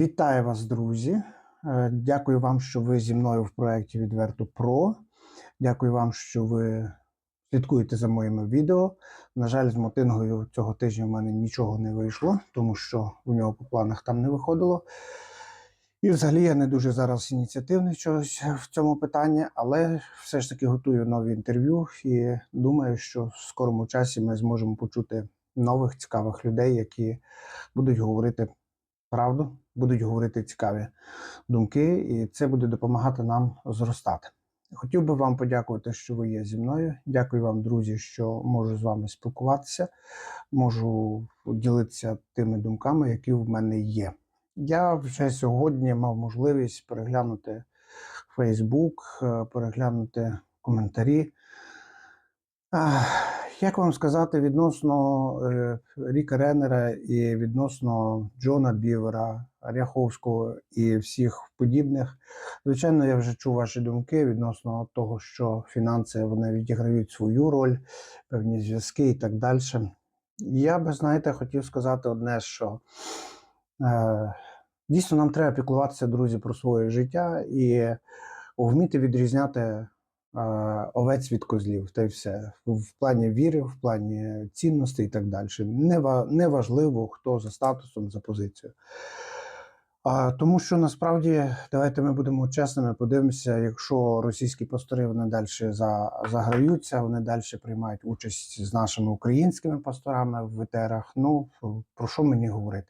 Вітаю вас, друзі. Е, Дякую вам, що ви зі мною в проєкті Відверто Про. Дякую вам, що ви слідкуєте за моїми відео. На жаль, з мотингою цього тижня в мене нічого не вийшло, тому що у нього по планах там не виходило. І взагалі я не дуже зараз ініціативний чогось в цьому питанні, але все ж таки готую нові інтерв'ю і думаю, що в скорому часі ми зможемо почути нових цікавих людей, які будуть говорити правду, будуть говорити цікаві думки, і це буде допомагати нам зростати. Хотів би вам подякувати, що ви є зі мною. Дякую вам, друзі, що можу з вами спілкуватися, можу ділитися тими думками, які в мене є. Я вже сьогодні мав можливість переглянути Facebook, е, переглянути коментарі. Як вам сказати, відносно е, Ріка Реннера і відносно Джона Бівера, Ряховського і всіх подібних, звичайно, я вже чув ваші думки відносно того, що фінанси вони відіграють свою роль, певні зв'язки і так далі. Я би, знаєте, хотів сказати одне, що е, дійсно нам треба піклуватися, друзі, про своє життя і вміти відрізняти овець від козлів, та й все. В плані віри, в плані цінностей і так далі. Нева- Неважливо, хто за статусом, за позицією. Тому що насправді, давайте ми будемо чесними, подивимося, якщо російські пастори вони далі за, заграються, вони далі приймають участь з нашими українськими пасторами в етерах. Ну про що мені говорити?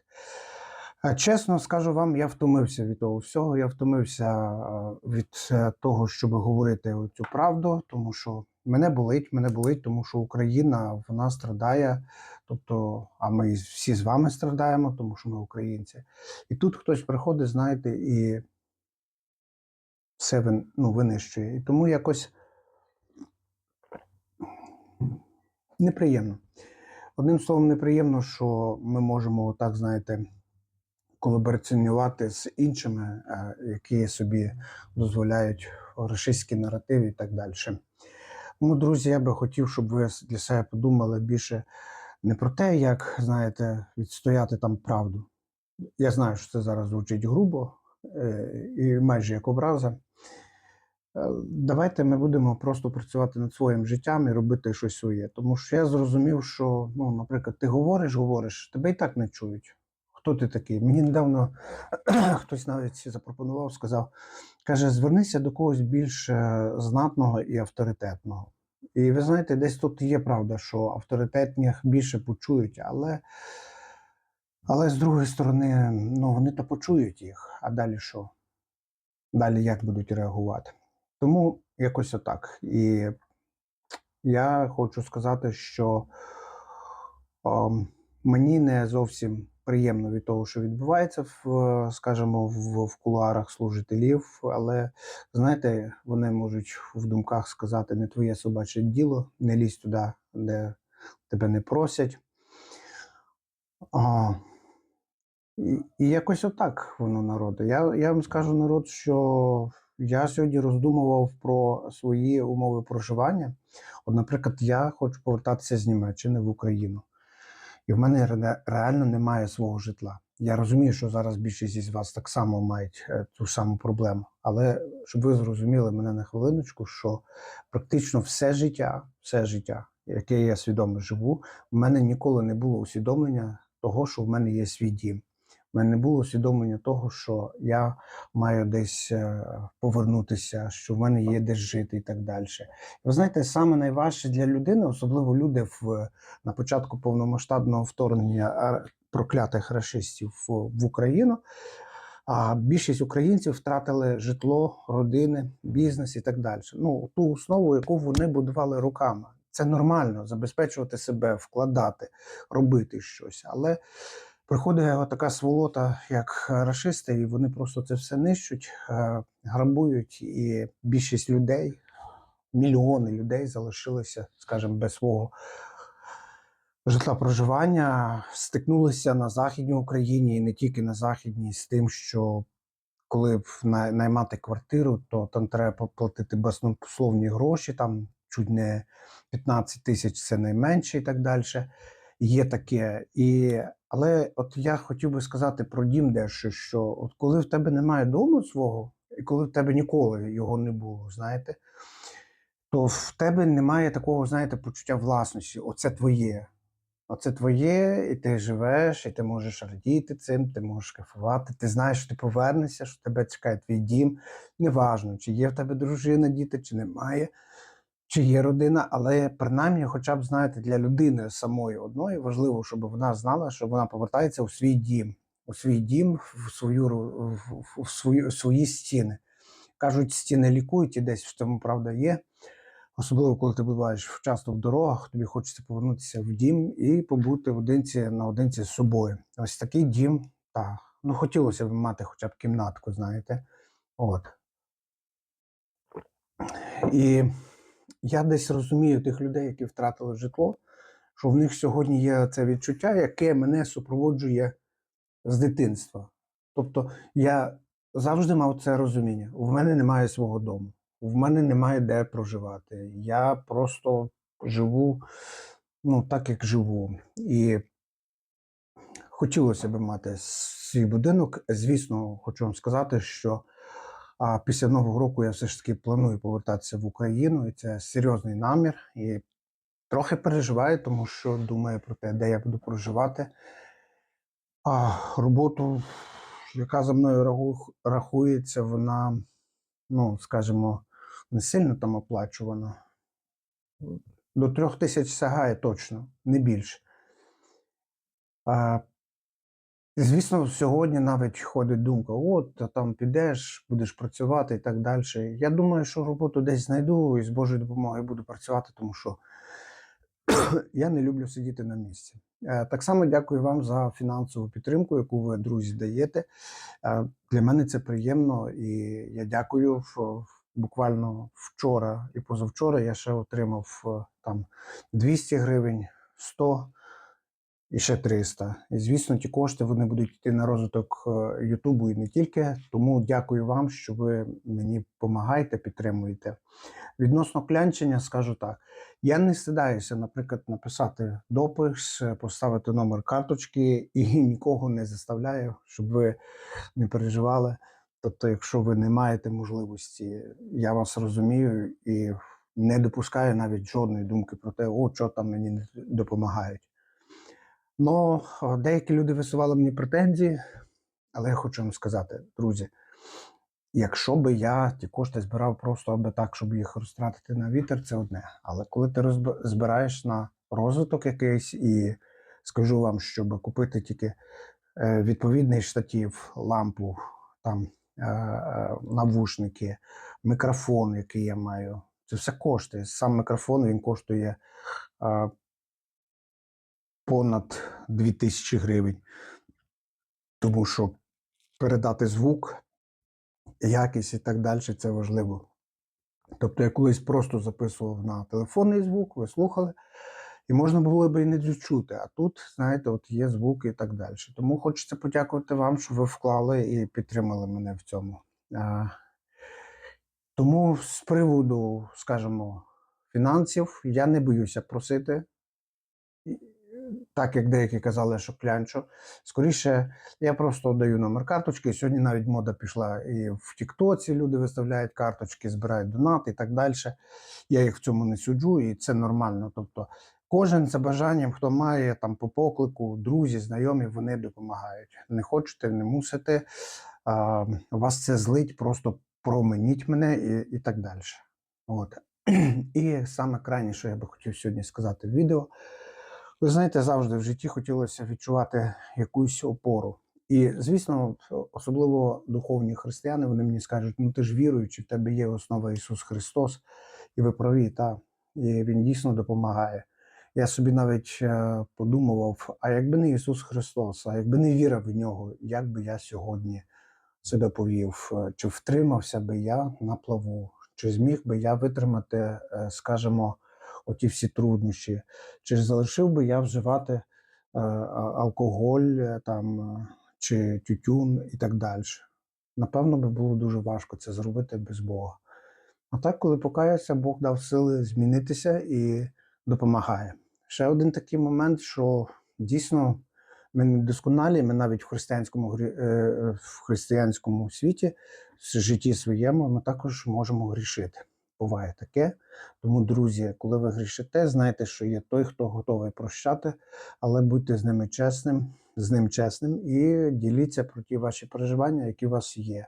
Чесно скажу вам, я втомився від того всього. Я втомився від е, того, щоб говорити цю правду, тому що мене болить, мене болить, тому що Україна вона страдає. Тобто, а ми всі з вами страдаємо, тому що ми українці. І тут хтось приходить, знаєте, і все ну, винищує. І тому якось неприємно. Одним словом, неприємно, що ми можемо так, знаєте, колабораціонувати з іншими, е, які собі дозволяють рашистські наративи і так далі. Тому, друзі, я би хотів, щоб ви для себе подумали більше не про те, як знаєте, відстояти там правду. Я знаю, що це зараз звучить грубо е, і майже як образа. Е, Давайте ми будемо просто працювати над своїм життям і робити щось своє. Тому що я зрозумів, що, ну, наприклад, ти говориш, говориш, тебе і так не чують. Хто ти такий? Мені недавно хтось навіть запропонував, сказав, каже, звернися до когось більш е, знатного і авторитетного. І ви знаєте, десь тут є правда, що авторитетних більше почують, але, але з другої сторони, ну вони то почують їх, а далі що? Далі як будуть реагувати? Тому якось отак. І я хочу сказати, що ем, мені не зовсім приємно від того, що відбувається в, скажімо, в, в кулуарах служителів, але знаєте, вони можуть в думках сказати не твоє собаче діло, не лізь туди, де тебе не просять. А, і, і якось отак воно народу. Я, я вам скажу народ, що я сьогодні роздумував про свої умови проживання. От, наприклад, я хочу повертатися з Німеччини в Україну. І в мене ре- реально немає свого житла. Я розумію, що зараз більшість із вас так само мають е, ту саму проблему. Але щоб ви зрозуміли мене на хвилиночку, що практично все життя, все життя, яке я свідомо живу, в мене ніколи не було усвідомлення того, що в мене є свій дім. У мене не було усвідомлення того, що я маю десь е, повернутися, що в мене є де жити і так далі. Ви знаєте, саме найважче для людини, особливо люди в на початку повномасштабного вторгнення проклятих рашистів в, в Україну. А більшість українців втратили житло, родини, бізнес і так далі. Ну ту основу, яку вони будували руками. Це нормально забезпечувати себе, вкладати, робити щось. Але приходить така сволота, як рашисти, і вони просто це все нищуть, е, грабують, і більшість людей, мільйони людей залишилися, скажімо, без свого житла проживання, стикнулися на Західній Україні і не тільки на Західній з тим, що коли наймати квартиру, то там треба платити баснословні гроші, там чуть не 15 тисяч це найменше і так далі. Є таке. І, але от я хотів би сказати про дім дещо, що от коли в тебе немає дому свого, і коли в тебе ніколи його не було, знаєте, то в тебе немає такого, знаєте, почуття власності. Оце твоє. Оце твоє, і ти живеш, і ти можеш радіти цим, ти можеш кайфувати. Ти знаєш, що ти повернешся, що тебе чекає твій дім. Неважно, чи є в тебе дружина, діти, чи немає, чи є родина, але принаймні, хоча б знаєте, для людини самої одної важливо, щоб вона знала, що вона повертається у свій дім, у свій дім, в свою в, в свої стіни. Кажуть, стіни лікують, і десь в цьому правда є. Особливо, коли ти буваєш часто в дорогах, тобі хочеться повернутися в дім і побути одинці наодинці з собою. Ось такий дім, так. Ну, хотілося б мати хоча б кімнатку, знаєте. От. І я десь розумію тих людей, які втратили житло, що в них сьогодні є це відчуття, яке мене супроводжує з дитинства. Тобто я завжди мав це розуміння. У мене немає свого дому, в мене немає де проживати. Я просто живу ну, так, як живу. І хотілося б мати свій будинок. Звісно, хочу вам сказати, що а, після Нового року я все ж таки планую повертатися в Україну, і це серйозний намір. І трохи переживаю, тому що думаю про те, де я буду проживати. А роботу, яка за мною рахується, вона, ну, скажімо, не сильно там оплачувана. До трьох тисяч сягає точно, не більше. Звісно, сьогодні навіть ходить думка: от та там підеш, будеш працювати і так далі. Я думаю, що роботу десь знайду і з Божою допомогою буду працювати, тому що я не люблю сидіти на місці. Е, Так само дякую вам за фінансову підтримку, яку ви, друзі, даєте. Е, Для мене це приємно, і я дякую. Буквально вчора і позавчора я ще отримав е, там 200 гривень, 100 і ще 300. І звісно, ті кошти вони будуть йти на розвиток е, Ютубу і не тільки. Тому дякую вам, що ви мені допомагаєте, підтримуєте. Відносно клянчення, скажу так. Я не стидаюся, наприклад, написати допис, е, поставити номер карточки і нікого не заставляю, щоб ви не переживали. Тобто, якщо ви не маєте можливості, я вас розумію і не допускаю навіть жодної думки про те, о, що там мені не допомагають. Ну, деякі люди висували мені претензії, але я хочу вам сказати, друзі, якщо би я ті кошти збирав просто аби так, щоб їх розтратити на вітер, це одне. Але коли ти збираєш на розвиток якийсь, і скажу вам, щоб купити тільки е, відповідний штатів, лампу, там е, е, навушники, мікрофон, який я маю, це все коштує. Сам мікрофон він коштує понад 2000 гривень. Тому що передати звук, якість і так далі це важливо. Тобто я колись просто записував на телефонний звук, ви слухали, і можна було б і не дочути. А тут, знаєте, от є звук і так далі. Тому хочеться подякувати вам, що ви вклали і підтримали мене в цьому. А, тому з приводу, скажімо, фінансів я не боюся просити. Так як деякі казали, що клянчу. Скоріше, я просто даю номер карточки. Сьогодні навіть мода пішла і в Тіктоці люди виставляють карточки, збирають донати і так далі. Я їх в цьому не суджу, і це нормально. Тобто, кожен за бажанням, хто має там по поклику, друзі, знайомі, вони допомагають. Не хочете, не мусите. А, вас це злить, просто променіть мене і, і так далі. От. І саме крайнє, що я би хотів сьогодні сказати в відео. Ви знаєте, завжди в житті хотілося відчувати якусь опору. І, звісно, особливо духовні християни, вони мені скажуть: ну ти ж віруючий, в тебе є основа Ісус Христос, і ви праві, та і Він дійсно допомагає. Я собі навіть е, подумував: а якби не Ісус Христос, а якби не віра в нього, як би я сьогодні себе повів? Чи втримався би я на плаву? Чи зміг би я витримати, е, скажімо, оті всі труднощі? Чи залишив би я вживати е, алкоголь е, там, е, чи тютюн і так далі? Напевно, би було дуже важко це зробити без Бога. А так, коли покаявся, Бог дав сили змінитися і допомагає. ще один такий момент, що дійсно ми не досконалі, ми навіть в християнському в християнському світі, в житті своєму, ми також можемо грішити. Буває таке. Тому, друзі, коли ви грішите, знайте, що є той, хто готовий прощати, але будьте з ними чесним, з ним чесним і діліться про ті ваші переживання, які у вас є.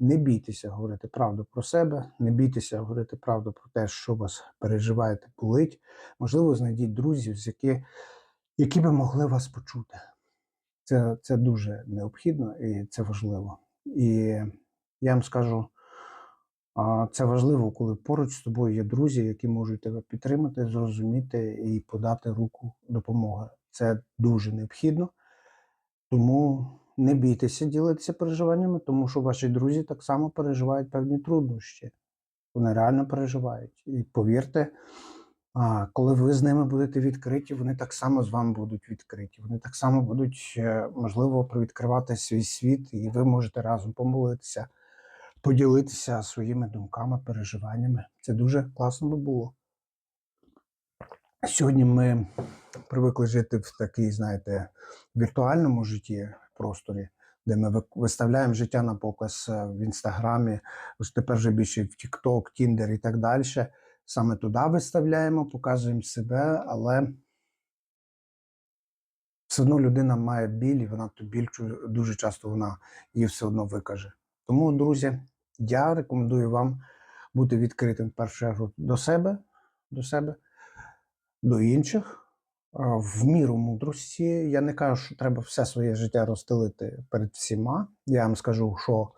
Не бійтеся говорити правду про себе, не бійтеся говорити правду про те, що вас переживаєте, болить. Можливо, знайдіть друзів, з які, які би могли вас почути. Це, це дуже необхідно і це важливо. І я вам скажу, це важливо, коли поруч з тобою є друзі, які можуть тебе підтримати, зрозуміти і подати руку допомоги. Це дуже необхідно. Тому не бійтеся ділитися переживаннями, тому що ваші друзі так само переживають певні труднощі. Вони реально переживають. І повірте, коли ви з ними будете відкриті, вони так само з вами будуть відкриті. Вони так само будуть, е, можливо, привідкривати свій світ, і ви можете разом помолитися, поділитися своїми думками, переживаннями. Це дуже класно би було. Сьогодні ми привикли жити в такій, знаєте, віртуальному житті просторі, де ми виставляємо життя на показ е, в інстаграмі, тепер вже більше в TikTok, Tinder і так далі. Саме туди виставляємо, показуємо себе, але все одно людина має біль, і вона ту біль дуже часто вона її все одно викаже. Тому, друзі, я рекомендую вам бути відкритим в першу чергу до себе, до себе, до інших. В міру мудрості. Я не кажу, що треба все своє життя розстелити перед всіма. Я вам скажу, що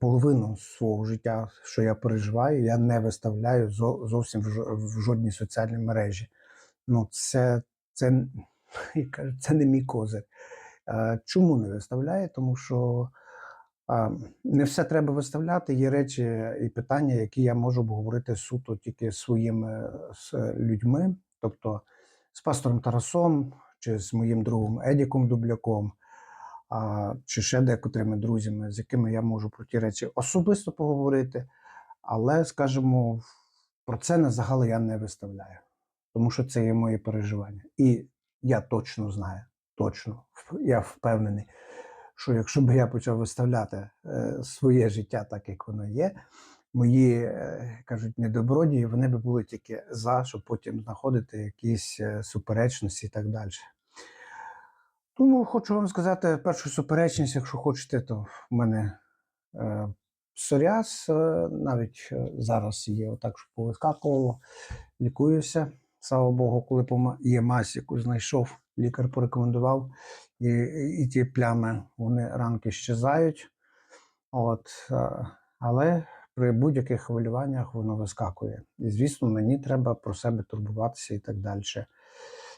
половину свого життя, що я переживаю, я не виставляю зовсім в жодній соціальній мережі. Ну, це, це, я це не мій козир. Чому не виставляє? Тому що не все треба виставляти. Є речі і питання, які я можу обговорити суто тільки зі своїми з людьми, тобто з пастором Тарасом чи з моїм другом Едіком Дубляком, чи ще декотрими друзями, з якими я можу про ті речі особисто поговорити. Але, скажімо, про це на загал я не виставляю, тому що це є мої переживання. І я точно знаю, точно, я впевнений, що якщо б я почав виставляти е, своє життя так, як воно є, мої е, кажуть недобродії, вони би були тільки за, щоб потім знаходити якісь е, суперечності і так далі. Тому хочу вам сказати першу суперечність, якщо хочете, то в мене е, псоріаз, е, навіть зараз є отак, що повискакувало, лікуюся. Слава Богу, коли є мазь, яку знайшов, лікар порекомендував, і, і ті плями, вони ранки щезають. От, е, але при будь-яких хвилюваннях воно вискакує. І, звісно, мені треба про себе турбуватися і так далі.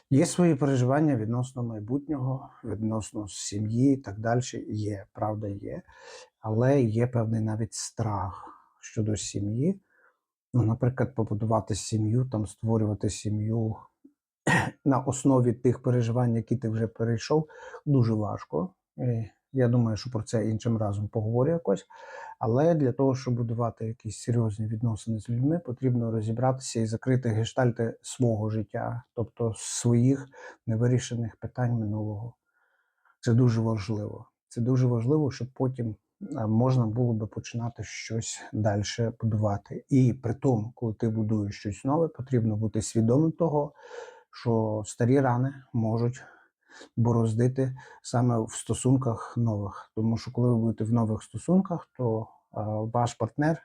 Є свої переживання відносно майбутнього, відносно сім'ї і так далі. Є, правда, є. Але є певний навіть страх щодо сім'ї. Ну, наприклад, побудувати сім'ю, там створювати сім'ю на основі тих переживань, які ти вже перейшов, дуже важко. Я думаю, що про це іншим разом поговорю якось. Але для того, щоб будувати якісь серйозні відносини з людьми, потрібно розібратися і закрити гештальти свого життя, тобто своїх невирішених питань минулого. Це дуже важливо. Це дуже важливо, щоб потім е, можна було би починати щось далі будувати. І при тому, коли ти будуєш щось нове, потрібно бути свідомим того, що старі рани можуть бороздити саме в стосунках нових. Тому що коли ви будете в нових стосунках, то е, ваш партнер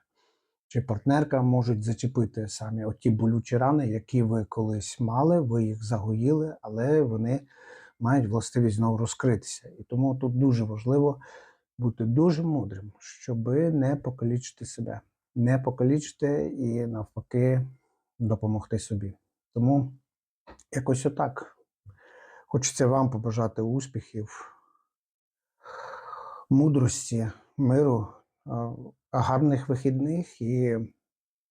чи партнерка можуть зачепити самі оті болючі рани, які ви колись мали, ви їх загоїли, але вони мають властивість знову розкритися. І тому тут дуже важливо бути дуже мудрим, щоб не покалічити себе, не покалічити і навпаки допомогти собі. Тому якось отак. Хочеться вам побажати успіхів, мудрості, миру, гарних вихідних і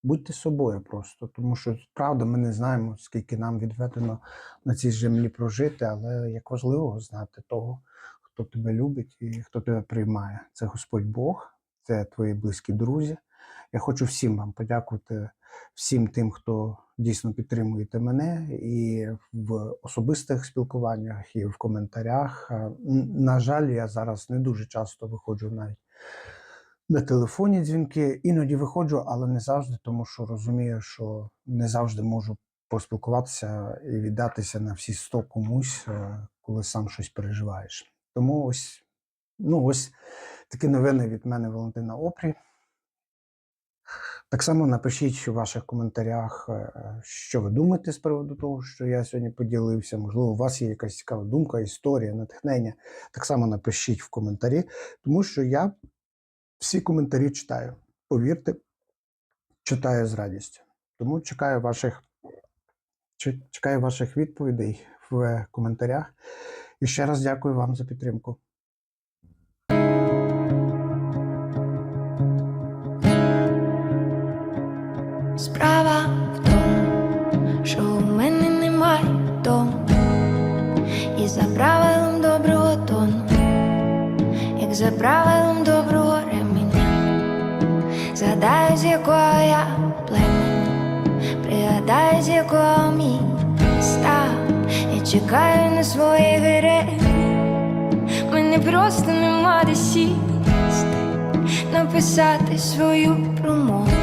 будьте собою просто, тому що правда, ми не знаємо, скільки нам відведено на цій землі прожити, але як важливо знати того, хто тебе любить і хто тебе приймає. Це Господь Бог, це твої близькі друзі, Я хочу всім вам подякувати, всім тим, хто дійсно підтримуєте мене і в особистих спілкуваннях, і в коментарях. На жаль, я зараз не дуже часто виходжу навіть на телефонні дзвінки. Іноді виходжу, але не завжди, тому що розумію, що не завжди можу поспілкуватися і віддатися на всі сто комусь, е, коли сам щось переживаєш. Тому ось, ну ось такі новини від мене Валентина Опрі. Так само напишіть у ваших коментарях, е, що ви думаєте з приводу того, що я сьогодні поділився. Можливо, у вас є якась цікава думка, історія, натхнення. Так само напишіть в коментарі, тому що я всі коментарі читаю. Повірте, читаю з радістю. Тому чекаю ваших, чекаю ваших відповідей в коментарях. І ще раз дякую вам за підтримку. За правилом доброго ременя, згадаю, з якого я племені, пригадаю, з якого мій став, я чекаю на свої гереї, мене просто нема де сісти, написати свою промову.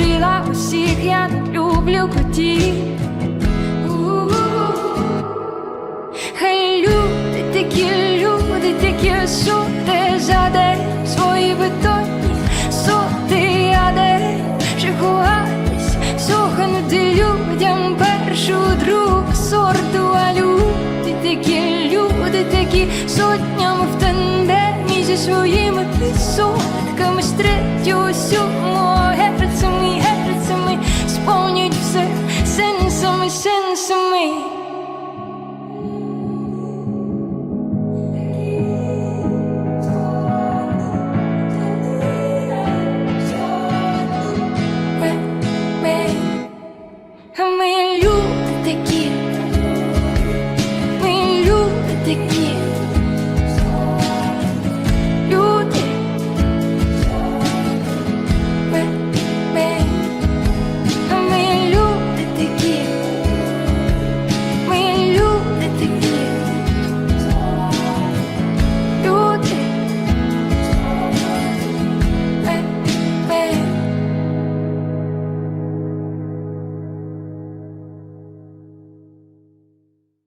А усіх, я не люблю котів. Хай люди такі, люди такі сути за день свої бетонні соти, а де ще ховатись, суханути людям першу другу сорту, а люди такі, люди такі сотнями в тандемі зі своїми відсотками з третього сьомого to me.